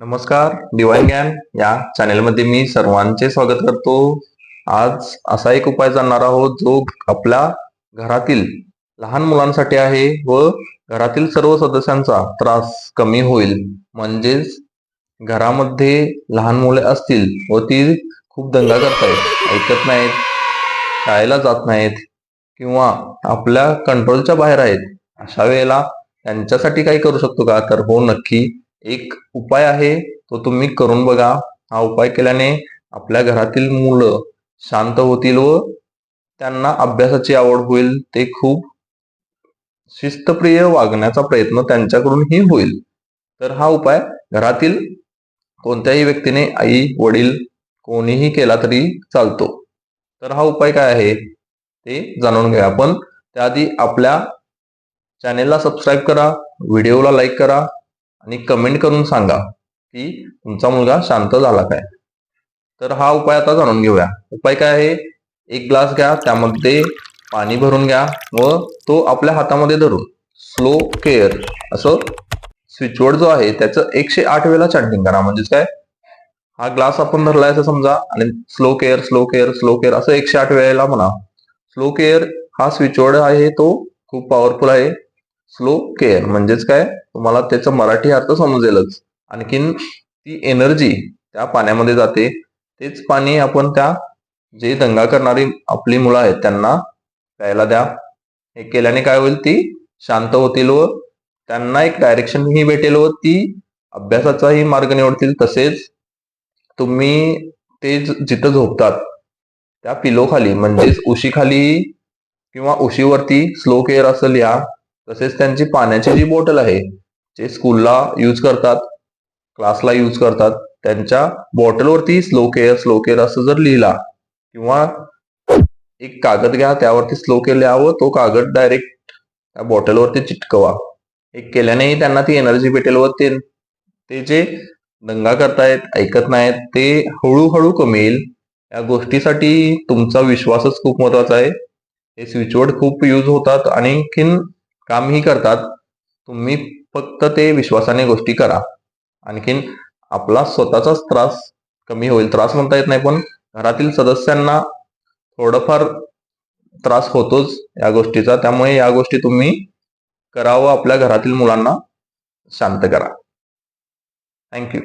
नमस्कार डिवाइन ज्ञान या चॅनेलमध्ये मी सर्वांचे स्वागत करतो. आज असा एक उपाय जाणणार आहोत जो आपल्या घरातील लहान मुलांसाठी आहे व घरातील सर्व सदस्यांचा त्रास कमी होईल. म्हणजेच घरामध्ये लहान मुले असतील व ती खूप दंगा करतायत ऐकत नाहीत शाळेला जात नाहीत किंवा आपल्या कंट्रोलच्या बाहेर आहेत. अशा वेळेला त्यांच्यासाठी काही करू शकतो का? तर हो नक्की एक उपाय आहे तो तुम्ही करून बघा. हा उपाय केल्याने आपल्या घरातील मुलं शांत होतील व त्यांना अभ्यासाची आवड होईल. ते खूप शिस्तप्रिय वागण्याचा प्रयत्न त्यांच्याकडूनही होईल. तर हा उपाय घरातील कोणत्याही व्यक्तीने आई वडील कोणीही केला तरी चालतो. तर हा उपाय काय आहे ते जाणून घ्या पण त्याआधी आपल्या चॅनेलला सबस्क्राईब करा व्हिडिओला लाईक करा. आणि कमेंट करून सांगा की तुमचा मुलगा शांत झाला काय? तर हा उपाय आता जाणून घेऊया. उपाय काय आहे? एक ग्लास घ्या त्यामध्ये पाणी भरून घ्या व तो आपल्या हातामध्ये धरून स्लो केअर असं स्विचवर्ड जो आहे त्याचं एकशे आठ वेळेला चॅन्टिंग करा. म्हणजेच काय? हा ग्लास आपण धरलाय असं समजा आणि slow care slow care slow care असं एकशे आठ वेळेला म्हणा. स्लो केअर हा स्विचवर्ड आहे तो खूप पॉवरफुल आहे. स्लो केअर म्हणजेच काय? तुम्हाला त्याचा मराठी अर्थ समजेलच. आणखीन ती एनर्जी त्या पाण्यामध्ये जाते. तेच पाणी आपण त्या जे दंगा करणारी आपली मुलं आहेत त्यांना प्यायला द्या. हे केल्याने काय होईल? ती शांत होतील व त्यांना एक डायरेक्शन ही भेटेल व ती अभ्यासाचाही मार्ग निवडतील. तसेच तुम्ही ते जिथं झोपतात त्या पिलो खाली म्हणजेच उशीखाली किंवा उशीवरती स्लो केअर असं लिहा. तसेच त्यांची पाण्याची जी बॉटल आहे जे स्कूलला यूज करतात क्लासला यूज करतात त्यांच्या बॉटलवरती स्लो केअर स्लो केअर असं जर लिहिला किंवा एक कागद घ्या त्यावरती स्लो केअर लिहावं तो कागद डायरेक्ट त्या बॉटलवरती चिटकवा. एक केल्यानेही त्यांना ती एनर्जी भेटेल व ते ते जे दंगा करतायत ऐकत नाहीत ते हळूहळू कमी येईल या गोष्टीसाठी तुमचा विश्वासच खूप महत्त्वाचा आहे. हे स्विचवर्ड खूप यूज होतात. आणखीन कामही करतात तुम्ही फक्त ते विश्वासाने गोष्टी करा. आणखीन आपला स्वतःचाच त्रास कमी होईल. त्रास म्हणता येत नाही पण घरातील सदस्यांना थोडंफार त्रास होतोच या गोष्टीचा. त्यामुळे या गोष्टी तुम्ही करावं. आपल्या घरातील मुलांना शांत करा. थँक्यू